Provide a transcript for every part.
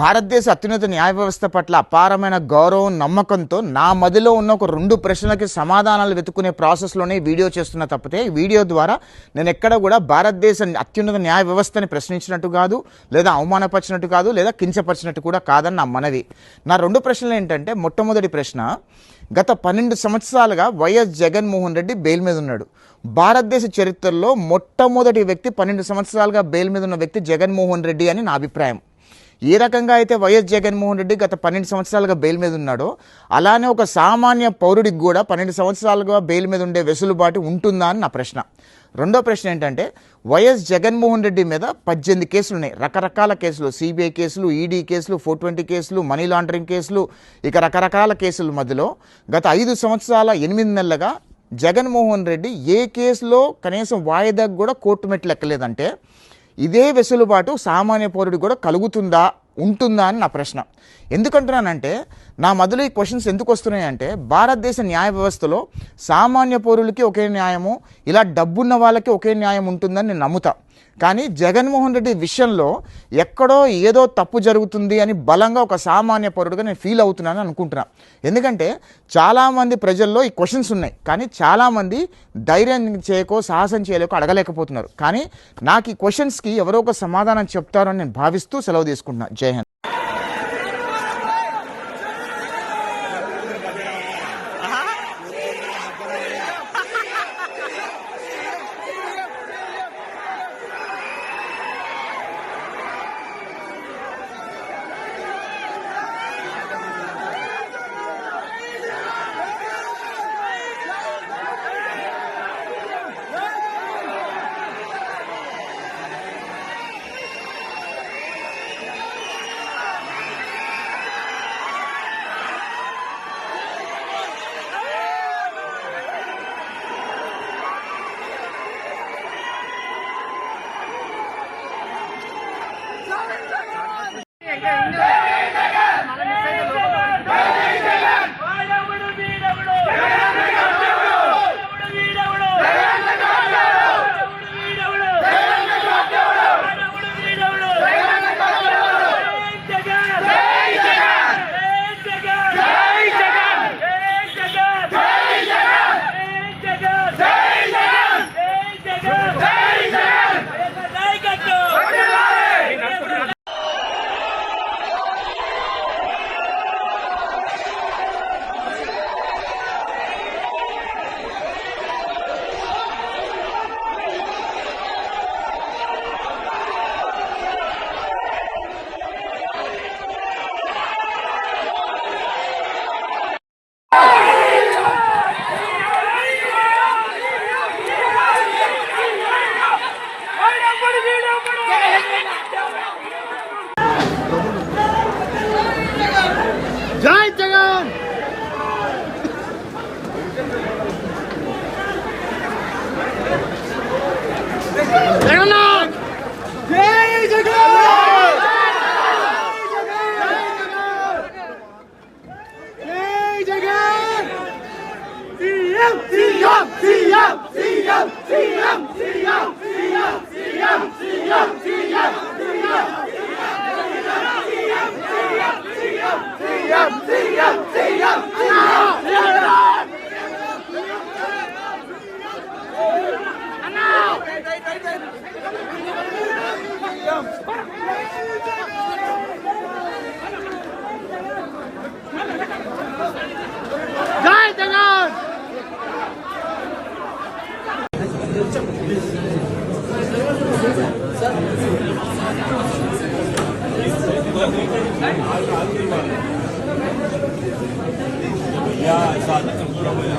భారతదేశ అత్యున్నత న్యాయ వ్యవస్థ పట్ల అపారమైన గౌరవం నమ్మకంతో నా మదిలో ఉన్న ఒక రెండు ప్రశ్నలకి సమాధానాలు వెతుకునే ప్రాసెస్లోనే వీడియో చేస్తున్న తప్పితే ఈ వీడియో ద్వారా నేను ఎక్కడ కూడా భారతదేశ అత్యున్నత న్యాయ వ్యవస్థని ప్రశ్నించినట్టు కాదు లేదా అవమానపరిచినట్టు కాదు లేదా కించపరిచినట్టు కూడా కాదని నా మనవి. నా రెండు ప్రశ్నలు ఏంటంటే మొట్టమొదటి ప్రశ్న గత పన్నెండు సంవత్సరాలుగా వైఎస్ జగన్మోహన్ రెడ్డి బెయిల్ మీద ఉన్నాడు. భారతదేశ చరిత్రలో మొట్టమొదటి వ్యక్తి పన్నెండు సంవత్సరాలుగా బెయిల్ మీద ఉన్న వ్యక్తి జగన్మోహన్ రెడ్డి అని నా అభిప్రాయం. ఏ రకంగా అయితే వైఎస్ జగన్మోహన్ రెడ్డి గత పన్నెండు సంవత్సరాలుగా బెయిల్ మీద ఉన్నాడో అలానే ఒక సామాన్య పౌరుడికి కూడా పన్నెండు సంవత్సరాలుగా బెయిల్ మీద ఉండే వెసులుబాటు ఉంటుందా అని నా ప్రశ్న. రెండో ప్రశ్న ఏంటంటే వైఎస్ జగన్మోహన్ రెడ్డి మీద పద్దెనిమిది కేసులు ఉన్నాయి రకరకాల కేసులు సిబిఐ కేసులు ఈడీ కేసులు ఫోర్ ట్వంటీ కేసులు మనీ లాండరింగ్ కేసులు ఇక రకరకాల కేసుల మధ్యలో గత ఐదు సంవత్సరాల ఎనిమిది నెలలుగా జగన్మోహన్ రెడ్డి ఏ కేసులో కనీసం వాయిదాకు కూడా కోర్టు మెట్లు ఎక్కలేదంటే ఇదే వెసులుబాటు సామాన్య పౌరుడికి కూడా కలుగుతుందా ఉంటుందా అని నా ప్రశ్న. ఎందుకంటున్నానంటే నా మొదలు ఈ క్వశ్చన్స్ ఎందుకు వస్తున్నాయంటే భారతదేశ న్యాయ వ్యవస్థలో సామాన్య పౌరులకి ఒకే న్యాయము ఇలా డబ్బున్న వాళ్ళకి ఒకే న్యాయం ఉంటుందని నేను నమ్ముతా. కానీ జగన్మోహన్ రెడ్డి విషయంలో ఎక్కడో ఏదో తప్పు జరుగుతుంది అని బలంగా ఒక సామాన్య పౌరుడిగా నేను ఫీల్ అవుతున్నానని అనుకుంటున్నా. ఎందుకంటే చాలామంది ప్రజల్లో ఈ క్వశ్చన్స్ ఉన్నాయి. కానీ చాలామంది ధైర్యం చేయకో సాహసం చేయలేకో అడగలేకపోతున్నారు. కానీ నాకు ఈ క్వశ్చన్స్కి ఎవరో ఒక సమాధానం చెప్తారని నేను భావిస్తూ సెలవు తీసుకుంటున్నాను జయ 喜羊喜羊喜羊喜羊喜羊喜羊喜羊喜羊喜羊 야, 이거 안 되는 거라고 해야.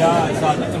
Yeah, I saw that.